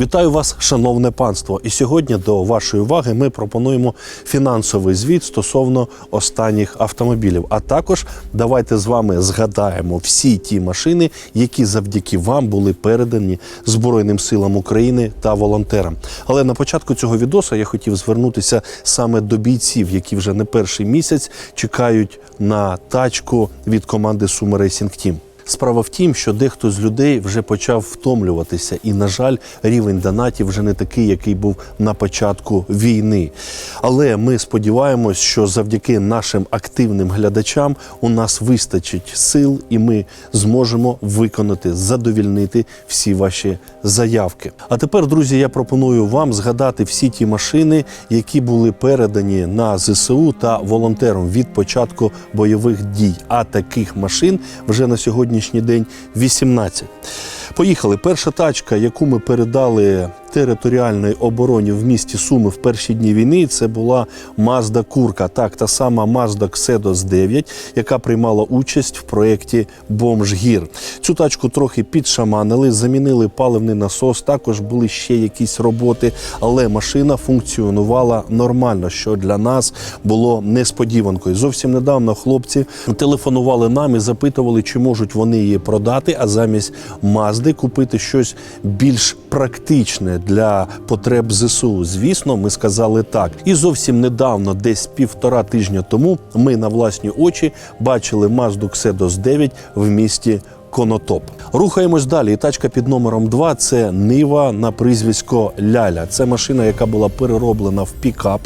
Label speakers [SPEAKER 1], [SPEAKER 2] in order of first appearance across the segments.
[SPEAKER 1] Вітаю вас, шановне панство! І сьогодні до вашої уваги ми пропонуємо фінансовий звіт стосовно останніх автомобілів. А також давайте з вами згадаємо всі ті машини, які завдяки вам були передані Збройним силам України та волонтерам. Але на початку цього відоса я хотів звернутися саме до бійців, які вже не перший місяць чекають на тачку від команди Racing Team. Справа в тім, що дехто з людей вже почав втомлюватися, і, на жаль, рівень донатів вже не такий, який був на початку війни. Але ми сподіваємось, що завдяки нашим активним глядачам у нас вистачить сил, і ми зможемо виконати, задовільнити всі ваші заявки. А тепер, друзі, я пропоную вам згадати всі ті машини, які були передані на ЗСУ та волонтерам від початку бойових дій. А таких машин вже на сьогоднішній день 18. Поїхали. Перша тачка, яку ми передали територіальної обороні в місті Суми в перші дні війни, це була Mazda Курка. Так, та сама Mazda Xedos 9, яка приймала участь в проєкті Бомжгір. Цю тачку трохи підшаманили, замінили паливний насос. Також були ще якісь роботи, але машина функціонувала нормально, що для нас було несподіванкою. Зовсім недавно хлопці телефонували нам і запитували, чи можуть вони її продати, а замість Мазди купити щось більш практичне для потреб ЗСУ. Звісно, ми сказали так. І зовсім недавно, десь півтора тижня тому, ми на власні очі бачили Mazda Xedos 9 в місті. Конотоп. Рухаємось далі. І тачка під номером 2 – це Нива на прізвисько Ляля. Це машина, яка була перероблена в пікап.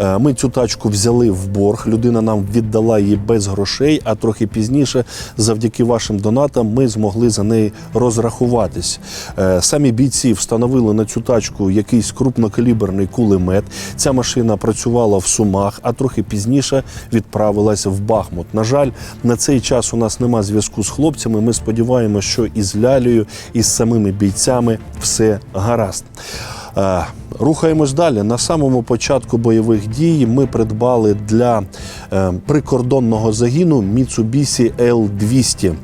[SPEAKER 1] Е, Ми цю тачку взяли в борг. Людина нам віддала її без грошей, а трохи пізніше, завдяки вашим донатам, ми змогли за неї розрахуватись. Е, Самі бійці встановили на цю тачку якийсь крупнокаліберний кулемет. Ця машина працювала в Сумах, а трохи пізніше відправилась в Бахмут. На жаль, на цей час у нас нема зв'язку з хлопцями. Ми сподіваємося, що із Лялею, і з самими бійцями все гаразд. Е, Рухаємось далі. На самому початку бойових дій ми придбали для е, прикордонного загіну Mitsubishi L200.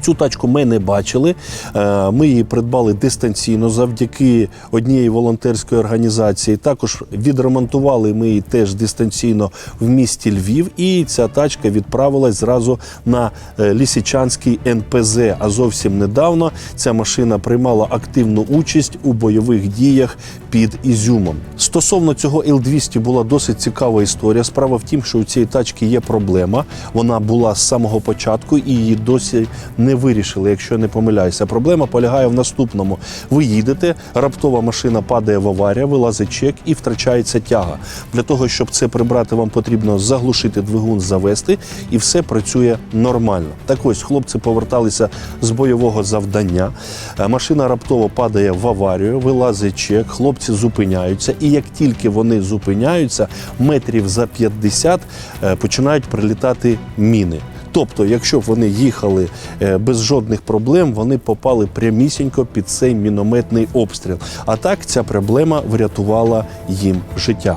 [SPEAKER 1] Цю тачку ми не бачили. Е, Ми її придбали дистанційно завдяки однієї волонтерської організації. Також відремонтували ми її теж дистанційно в місті Львів. І ця тачка відправилась зразу на е, Лісичанський НПЗ. А зовсім недавно ця машина приймала активну участь у бойових діях під Ізюмом. Стосовно цього Л-200 була досить цікава історія. Справа в тім, що у цієї тачки є проблема. Вона була з самого початку і її досі не вирішили, якщо я не помиляюся. Проблема полягає в наступному: ви їдете, раптова машина падає в аварію, вилазить чек і втрачається тяга. Для того, щоб це прибрати, вам потрібно заглушити двигун, завести, і все працює нормально. Так ось хлопці поверталися з бойового завдання. Е, Машина раптово падає в аварію, вилазить чек, хлопці зупиняються, і як тільки вони зупиняються, метрів за 50 е, починають прилітати міни. Тобто, якщо б вони їхали е, без жодних проблем, вони попали прямісінько під цей мінометний обстріл. А так ця проблема врятувала їм життя.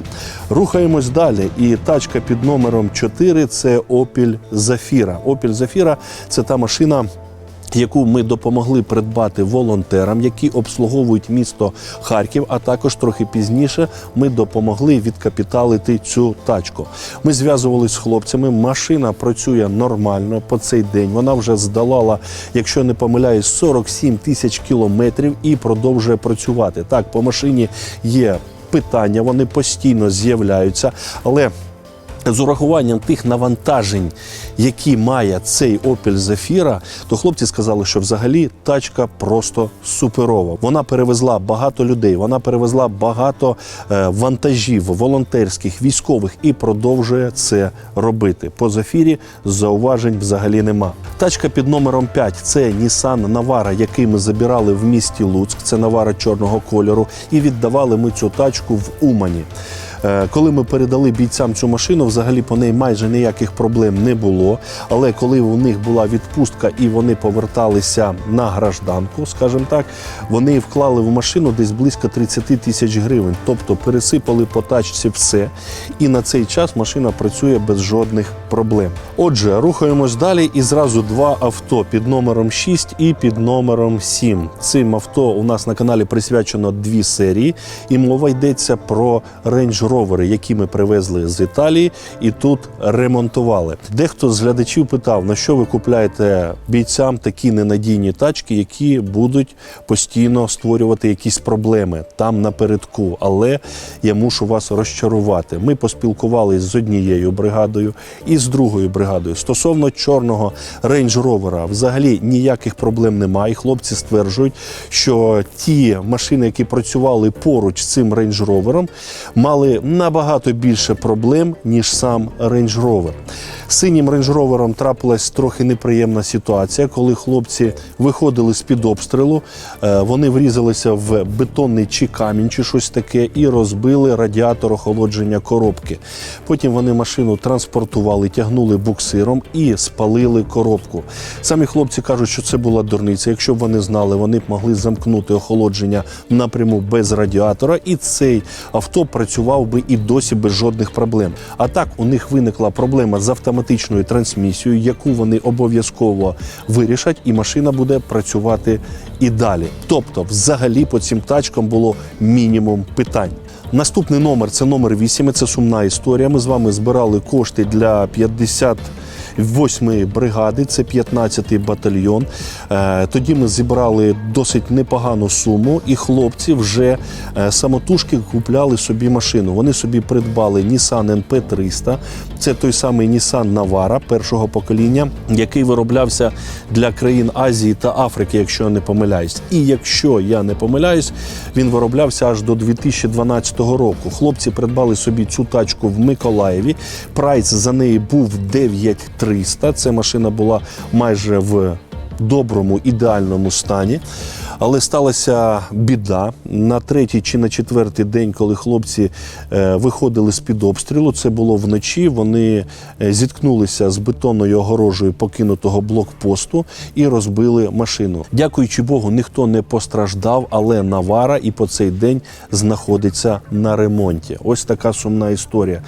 [SPEAKER 1] Рухаємось далі. І тачка під номером 4 – це Opel Zafira. Opel Zafira – це та машина яку ми допомогли придбати волонтерам, які обслуговують місто Харків. А також трохи пізніше ми допомогли відкапіталити цю тачку. Ми зв'язувалися з хлопцями. Машина працює нормально по цей день. Вона вже здолала, якщо не помиляюсь, 47 тисяч кілометрів і продовжує працювати. Так, по машині є питання, вони постійно з'являються, але з урахуванням тих навантажень, які має цей Opel Zafira, то хлопці сказали, що взагалі тачка просто суперова. Вона перевезла багато людей, вона перевезла багато е, вантажів волонтерських, військових і продовжує це робити. По Зафірі зауважень взагалі нема. Тачка під номером 5 – це Nissan Navara, який ми забирали в місті Луцьк. Це Navara чорного кольору, і віддавали ми цю тачку в Умані. Е, Коли ми передали бійцям цю машину, взагалі по неї майже ніяких проблем не було. Але коли у них була відпустка і вони поверталися на гражданку, скажімо так, вони вклали в машину десь близько 30 тисяч гривень. Тобто пересипали по тачці все. І на цей час машина працює без жодних проблем. Отже, рухаємось далі і зразу два авто під номером 6 і під номером 7. Цим авто у нас на каналі присвячено дві серії, і мова йдеться про Range Rover, які ми привезли з Італії і тут ремонтували. Дехто з глядачів питав, на що ви купляєте бійцям такі ненадійні тачки, які будуть постійно створювати якісь проблеми там напередку. Але я мушу вас розчарувати. Ми поспілкувалися з однією бригадою і з другою бригадою. Стосовно чорного Rover, взагалі ніяких проблем немає. Хлопці стверджують, що ті машини, які працювали поруч з цим Rover, мали набагато більше проблем, ніж сам Range Rover. Синім Range Rover трапилась трохи неприємна ситуація, коли хлопці виходили з-під обстрілу, е, вони врізалися в бетонний чи камінь, чи щось таке, і розбили радіатор охолодження коробки. Потім вони машину транспортували, тягнули буксиром і спалили коробку. Самі хлопці кажуть, що це була дурниця. Якщо б вони знали, вони б могли замкнути охолодження напряму без радіатора, і цей авто працював би і досі без жодних проблем. А так у них виникла проблема з автоматичною трансмісією, яку вони обов'язково вирішать, і машина буде працювати і далі. Тобто, взагалі, по цим тачкам було мінімум питань. Наступний номер це номер 8, Це сумна історія. Ми з вами збирали кошти для 50 8-ї бригади, це 15-й батальйон. Е, Тоді ми зібрали досить непогану суму, і хлопці вже е, самотужки купляли собі машину. Вони собі придбали Nissan NP300. Це той самий Nissan Navara першого покоління, який вироблявся для країн Азії та Африки, якщо я не помиляюсь. І якщо я не помиляюсь, він вироблявся аж до 2012 року. Хлопці придбали собі цю тачку в Миколаєві. Прайс за неї був 9300. Це машина була майже в доброму, ідеальному стані. Але сталася біда на третій чи на четвертий день, коли хлопці е, виходили з під обстрілу. Це було вночі. Вони е, зіткнулися з бетонною огорожею покинутого блокпосту і розбили машину. Дякуючи Богу, ніхто не постраждав, але Навара і по цей день знаходиться на ремонті. Ось така сумна історія.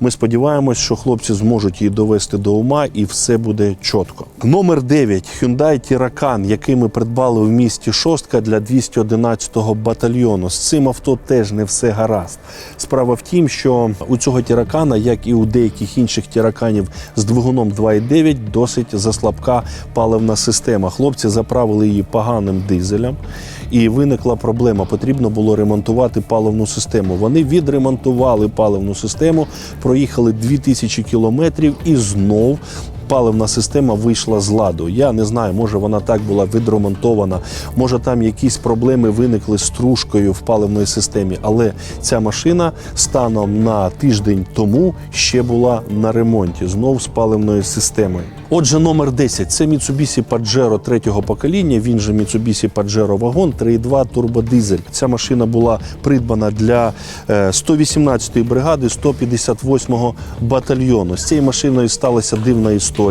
[SPEAKER 1] Ми сподіваємось, що хлопці зможуть її довести до ума і все буде чітко. Номер 9 Hyundai Tiracan, який ми придбали в місті Шостка для 211-го батальйону. З цим авто теж не все гаразд. Справа в тім, що у цього тіракана, як і у деяких інших тіраканів з двигуном 2,9, досить заслабка паливна система. Хлопці заправили її поганим дизелем. І виникла проблема. Потрібно було ремонтувати паливну систему. Вони відремонтували паливну систему, проїхали 2000 кілометрів і знов паливна система вийшла з ладу. Я не знаю, може вона так була відремонтована, може там якісь проблеми виникли з стружкою в паливної системі. Але ця машина станом на тиждень тому ще була на ремонті, знов з паливною системою. Отже, номер 10 це Mitsubishi Pajero третього покоління. Він же Mitsubishi Pajero Wagon 3.2 турбодизель. Ця машина була придбана для е, 118-ї бригади 158-го батальйону. З цією машиною сталася дивна історія.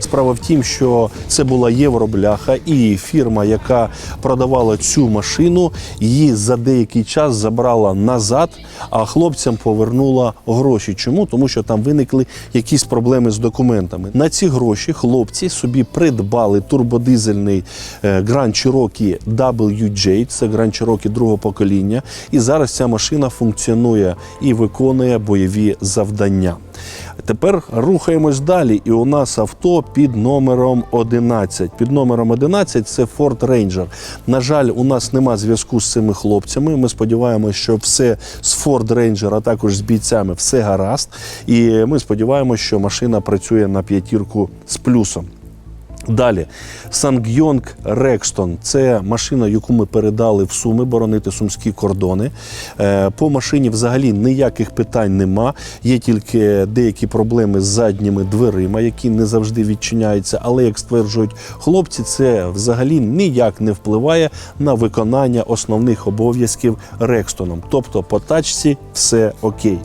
[SPEAKER 1] Справа в тім, що це була євробляха, і фірма, яка продавала цю машину, її за деякий час забрала назад, а хлопцям повернула гроші. Чому? Тому що там виникли якісь проблеми з документами. На ці гроші хлопці собі придбали турбодизельний е, Grand Cherokee WJ, це Grand Cherokee другого покоління. І зараз ця машина функціонує і виконує бойові завдання. Тепер рухаємось далі, і у нас авто під номером 11. Під номером 11 це Ford Ranger. На жаль, у нас нема зв'язку з цими хлопцями. Ми сподіваємося, що все з Ford Ranger, а також з бійцями, все гаразд. І ми сподіваємося, що машина працює на п'ятірку з плюсом. Далі Сангйонг Рекстон це машина, яку ми передали в Суми боронити сумські кордони. Е, По машині взагалі ніяких питань нема. Є тільки деякі проблеми з задніми дверима, які не завжди відчиняються. Але як стверджують хлопці, це взагалі ніяк не впливає на виконання основних обов'язків Рекстоном. Тобто по тачці все окей.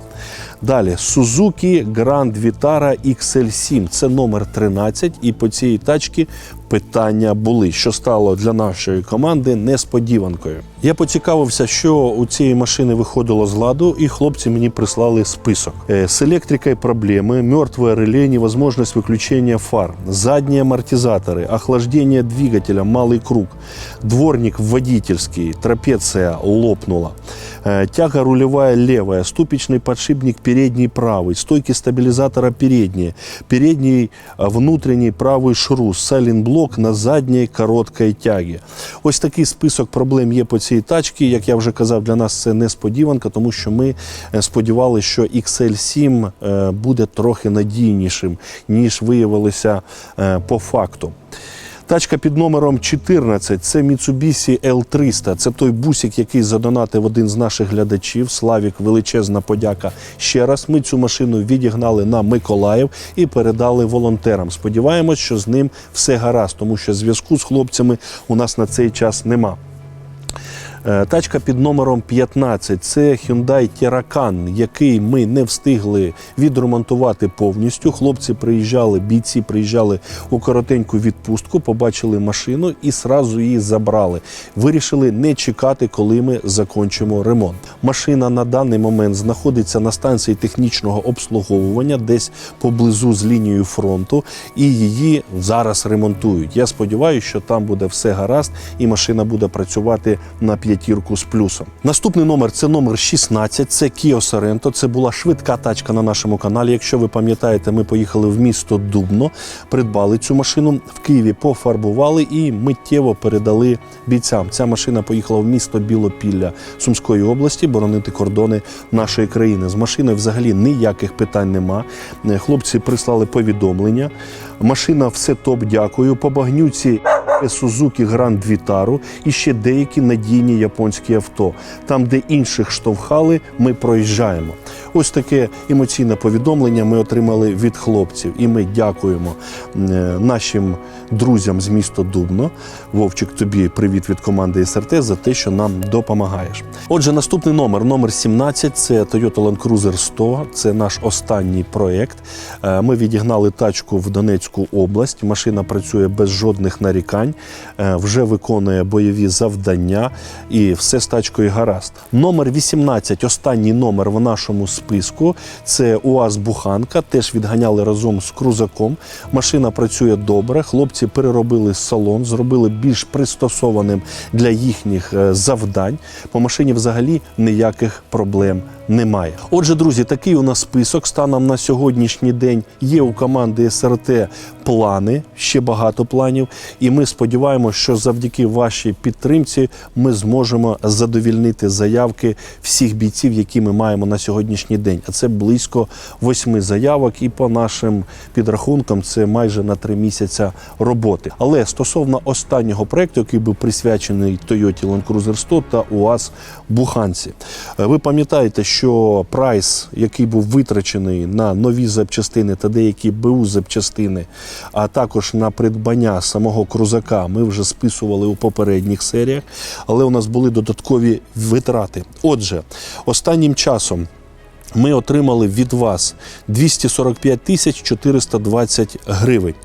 [SPEAKER 1] Далі Suzuki Grand Vitara XL7. Це номер 13, і по цій тачці питання були, що стало для нашої команди несподіванкою. Я поцікавився, що у цієї машини виходило з ладу, і хлопці мені прислали список. Е, С електрикой проблемы, мертвое реле, невозможность выключения фар, задние амортизаторы, охлаждение двигателя, малый круг, дворник водительский, трапеция лопнула, Э, тяга рулевая левая, ступичный подшипник передний правый, стойки стабилизатора передние, передний э, внутренний правый шрус, сайлентблок на задній короткій тягі. Ось такий список проблем є по цій тачці. Як я вже казав, для нас це несподіванка, тому що ми е, сподівалися, що XL7 е, буде трохи надійнішим, ніж виявилося е, по факту. Тачка під номером 14 це Mitsubishi L300. Це той бусик, який задонатив один з наших глядачів. Славік, величезна подяка. Ще раз ми цю машину відігнали на Миколаїв і передали волонтерам. Сподіваємось, що з ним все гаразд, тому що зв'язку з хлопцями у нас на цей час нема. Е, Тачка під номером 15 це Hyundai Terracan, який ми не встигли відремонтувати повністю. Хлопці приїжджали, бійці приїжджали у коротеньку відпустку, побачили машину і сразу її забрали. Вирішили не чекати, коли ми закінчимо ремонт. Машина на даний момент знаходиться на станції технічного обслуговування, десь поблизу з лінією фронту, і її зараз ремонтують. Я сподіваюся, що там буде все гаразд, і машина буде працювати на п'ятірку з плюсом. Наступний номер це номер 16, це Kia Sorento. Це була швидка тачка на нашому каналі. Якщо ви пам'ятаєте, ми поїхали в місто Дубно, придбали цю машину в Києві, пофарбували і миттєво передали бійцям. Ця машина поїхала в місто Білопілля Сумської області боронити кордони нашої країни. З машиною взагалі ніяких питань нема. Е, Хлопці прислали повідомлення. Машина все топ, дякую. По багнюці Suzuki Grand Vitara і ще деякі надійні японські авто. Там, де інших штовхали, ми проїжджаємо. Ось таке емоційне повідомлення ми отримали від хлопців, і ми дякуємо е, нашим друзям з міста Дубно. Вовчик, тобі привіт від команди СРТ за те, що нам допомагаєш. Отже, наступний номер, номер 17, це Toyota Land Cruiser 100. Це наш останній проєкт. Е, Ми відігнали тачку в Донецьку область. Машина працює без жодних нарікань, е, вже виконує бойові завдання і все з тачкою гаразд. Номер 18, останній номер в нашому списку. Це УАЗ Буханка. Теж відганяли разом з крузаком. Машина працює добре. Хлопці переробили салон, зробили більш пристосованим для їхніх е, завдань. По машині взагалі ніяких проблем немає. Отже, друзі, такий у нас список. Станом на сьогоднішній день є у команди СРТ плани, ще багато планів. І ми сподіваємося, що завдяки вашій підтримці ми зможемо задовільнити заявки всіх бійців, які ми маємо на сьогоднішній день. А це близько восьми заявок, і по нашим підрахункам це майже на три місяця роботи. Але стосовно останнього проекту, який був присвячений Toyota Land Cruiser 100 та УАЗ Буханці, Е, ви пам'ятаєте, що прайс, який був витрачений на нові запчастини та деякі БУ запчастини, а також на придбання самого крузака, ми вже списували у попередніх серіях, але у нас були додаткові витрати. Отже, останнім часом. Ми отримали від вас 245 тисяч 420 гривень.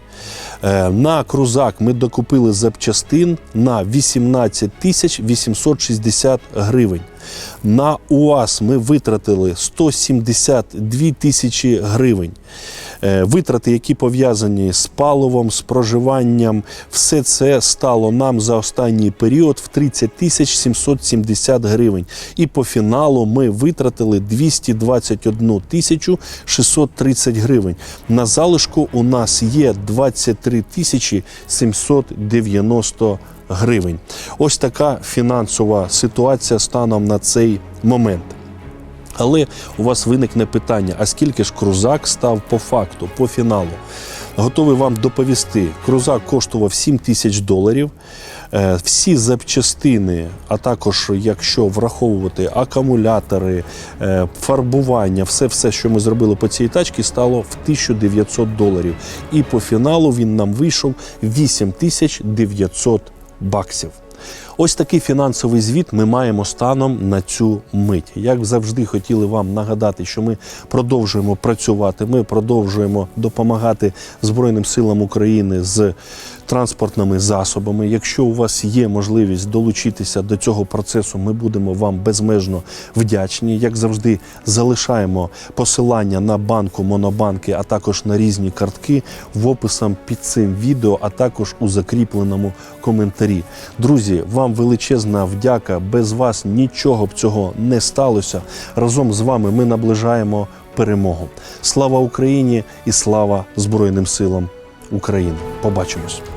[SPEAKER 1] Е, На крузак ми докупили запчастин на 18 тисяч 860 гривень. На УАЗ ми витратили 172 тисячі гривень. Е, Витрати, які пов'язані з паливом, з проживанням, все це стало нам за останній період в 30 тисяч 770 гривень. І по фіналу ми витратили 221 тисячу 630 гривень. На залишку у нас є 23 тисячі 790 гривень. Ось така фінансова ситуація станом на цей момент. Але у вас виникне питання: а скільки ж крузак став по факту, по фіналу? готовий вам доповісти. Крузак коштував 7 тисяч доларів. Е, Всі запчастини, а також якщо враховувати акумулятори, е, фарбування, все, все, що ми зробили по цій тачці, стало в 1900 доларів. І по фіналу він нам вийшов 8900 баксів. Ось такий фінансовий звіт ми маємо станом на цю мить. Як завжди, хотіли вам нагадати, що ми продовжуємо працювати, ми продовжуємо допомагати Збройним силам України з транспортними засобами. Якщо у вас є можливість долучитися до цього процесу, ми будемо вам безмежно вдячні. Як завжди, залишаємо посилання на банку Монобанки, а також на різні картки в описам під цим відео, а також у закріпленому коментарі. Друзі, вам величезна вдяка. Без вас нічого б цього не сталося. Разом з вами ми наближаємо перемогу. Слава Україні і слава Збройним силам України. Побачимось.